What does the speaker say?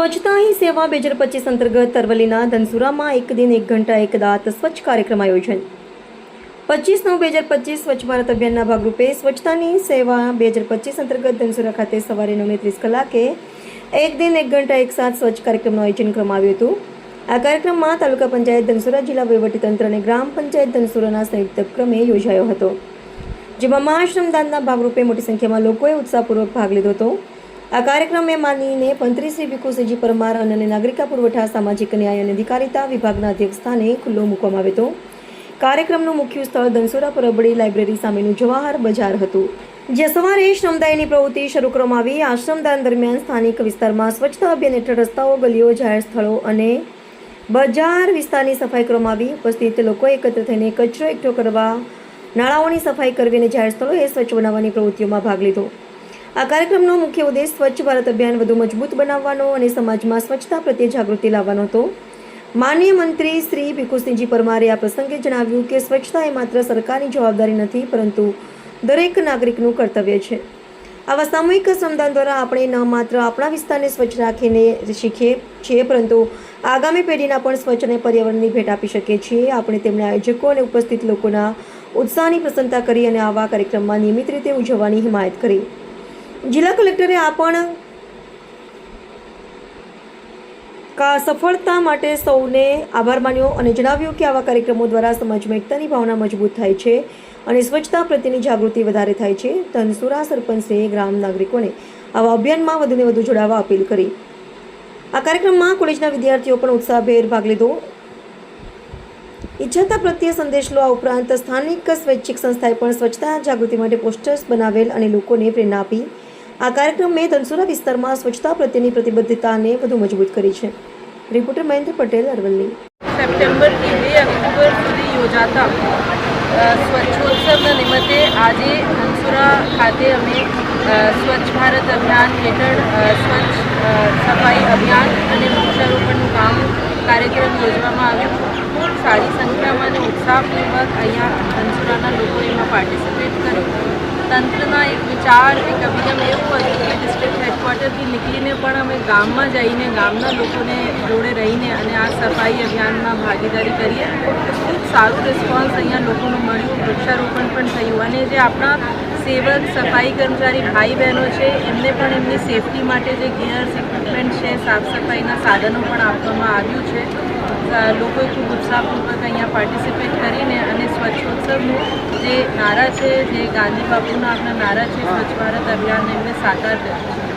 સ્વચ્છતા હી સેવા બે હજાર પચીસ અંતર્ગત તરવલીના ધનસુરામાં એક દિન એક ઘંટા એક દાંત સ્વચ્છ કાર્યક્રમ આયોજન. પચીસ નવ બે હજાર પચીસ સ્વચ્છ ભારત અભિયાનના ભાગરૂપે સ્વચ્છતાની સેવા બે હજાર પચીસ અંતર્ગત ધનસુરા ખાતે સવારે નવને ત્રીસ કલાકે એક દિન એક ઘંટા એક સાથ સ્વચ્છ કાર્યક્રમનું આયોજન કરવામાં આવ્યું હતું. આ કાર્યક્રમમાં તાલુકા પંચાયત ધનસુરા, જિલ્લા વહીવટીતંત્ર અને ગ્રામ પંચાયત ધનસુરાના સંયુક્ત ક્રમે યોજાયો હતો. જેમાં મહાશ્રમદાનના ભાગરૂપે મોટી સંખ્યામાં લોકોએ ઉત્સાહપૂર્વક ભાગ લીધો હતો. આ કાર્યક્રમે માનીને મંત્રી શ્રી ભીખુસિંહજી પરમાર અને નાગરિકા પુરવઠા, સામાજિક ન્યાય અને અધિકારીતા વિભાગના અધ્યક્ષ સ્થાને ખુલ્લો મૂકવામાં આવ્યો હતો. કાર્યક્રમનું મુખ્ય સ્થળ ધનસુરા પરબડી લાઇબ્રેરી સામેનું જવાહર બજાર હતું જે સવારે શ્રમદાયની પ્રવૃત્તિ શરૂ કરવામાં આવી. આ શ્રમદાન દરમિયાન સ્થાનિક વિસ્તારમાં સ્વચ્છતા અભિયાન હેઠળ રસ્તાઓ, ગલીઓ, જાહેર સ્થળો અને બજાર વિસ્તારની સફાઈ કરવામાં આવી. ઉપસ્થિત લોકો એકત્ર થઈને કચરો એકઠો કરવા, નાળાઓની સફાઈ કરવી અને જાહેર સ્થળોએ સ્વચ્છ બનાવવાની પ્રવૃત્તિઓમાં ભાગ લીધો. આ કાર્યક્રમનો મુખ્ય ઉદ્દેશ સ્વચ્છ ભારત અભિયાન વધુ મજબૂત બનાવવાનો અને સમાજમાં સ્વચ્છતા પ્રત્યે જાગૃતિ લાવવાનો હતો. માનનીય મંત્રી શ્રી ભીખુસિંહજી પરમારે આ પ્રસંગે જણાવ્યું કે સ્વચ્છતા એ માત્ર સરકારની જવાબદારી નથી, પરંતુ દરેક નાગરિકનું કર્તવ્ય છે. આવા સામૂહિક શ્રમદાન દ્વારા આપણે ન માત્ર આપણા વિસ્તારને સ્વચ્છ રાખીને શીખીએ છીએ, પરંતુ આગામી પેઢીના પણ સ્વચ્છ અને પર્યાવરણની ભેટ આપી શકીએ છીએ. આપણે તેમના આયોજકો અને ઉપસ્થિત લોકોના ઉત્સાહની પ્રશંસા કરી અને આવા કાર્યક્રમમાં નિયમિત રીતે ઉજવવાની હિમાયત કરી. જિલ્લા કલેક્ટરે આ પણ કા સફળતા માટે સૌને આભાર માન્યો અને જણાવ્યું કે આવા કાર્યક્રમો દ્વારા સમાજમાં એકતાની ભાવના મજબૂત થાય છે અને સ્વચ્છતા પ્રત્યેની જાગૃતિ વધારે થાય છે. ધનસુરા સરપંચે ગ્રામ નાગરિકોને આવા અભિયાનમાં વધુને વધુ જોડાવા અપીલ કરી. આ કાર્યક્રમમાં કોલેજના વિદ્યાર્થીઓ પણ ઉત્સાહભેર ભાગ લીધો. ઇચ્છતા પ્રત્યે સંદેશ લો, આ ઉપરાંત સ્થાનિક સ્વૈચ્છિક સંસ્થાએ પણ સ્વચ્છતા જાગૃતિ માટે પોસ્ટર્સ બનાવેલ અને લોકોને પ્રેરણા આપી. આ કાર્યક્રમ ધનસુરા વિસ્તારમાં સ્વચ્છતા પ્રત્યેની પ્રતિબદ્ધતાને વધુ મજબૂત કરી છે. રિપોર્ટર મહેન્દ્ર પટેલ, અરવલ્લી. સપ્ટેમ્બરથી બે ઓક્ટોબર સુધી યોજાતા સ્વચ્છોત્સવના નિમિત્તે આજે ધનસુરા ખાતે અમે સ્વચ્છ ભારત અભિયાન હેઠળ સ્વચ્છ સફાઈ અભિયાન અને વૃક્ષારોપણનું કામ કાર્યક્રમ યોજવામાં આવ્યો. ખૂબ સારી સંખ્યામાં અને ઉત્સાહપૂર્વક અહીંયા ધનસુરાના લોકો એમાં પાર્ટિસિપેટ કર્યું. તંત્રના એક વિચાર એક અભિગમ એવું હતું કે ડિસ્ટ્રિક્ટ હેડક્વાર્ટરથી નીકળીને પણ અમે ગામમાં જઈને, ગામના લોકોને જોડે રહીને અને આ સફાઈ અભિયાનમાં ભાગીદારી કરીએ. ખૂબ સારું રિસ્પોન્સ અહીંયા લોકોનું મળ્યું, વૃક્ષારોપણ પણ થયું અને જે આપણા સેવક, સફાઈ કર્મચારી ભાઈ બહેનો છે, એમને પણ એમની સેફટી માટે જે ગિયર્સ ઇક્વિપમેન્ટ છે, સાફ સફાઈના સાધનો પણ આપવામાં આવ્યું છે. લોકોએ ખૂબ ઉત્સાહપૂર્વક અહીંયા પાર્ટિસિપેટ કરીને સ્વચ્છોત્સવનું જે નારા છે, જે ગાંધી બાપુના આપણા નારા છે, સ્વચ્છ ભારત અભિયાન એમને સાકાર કર્યું છે.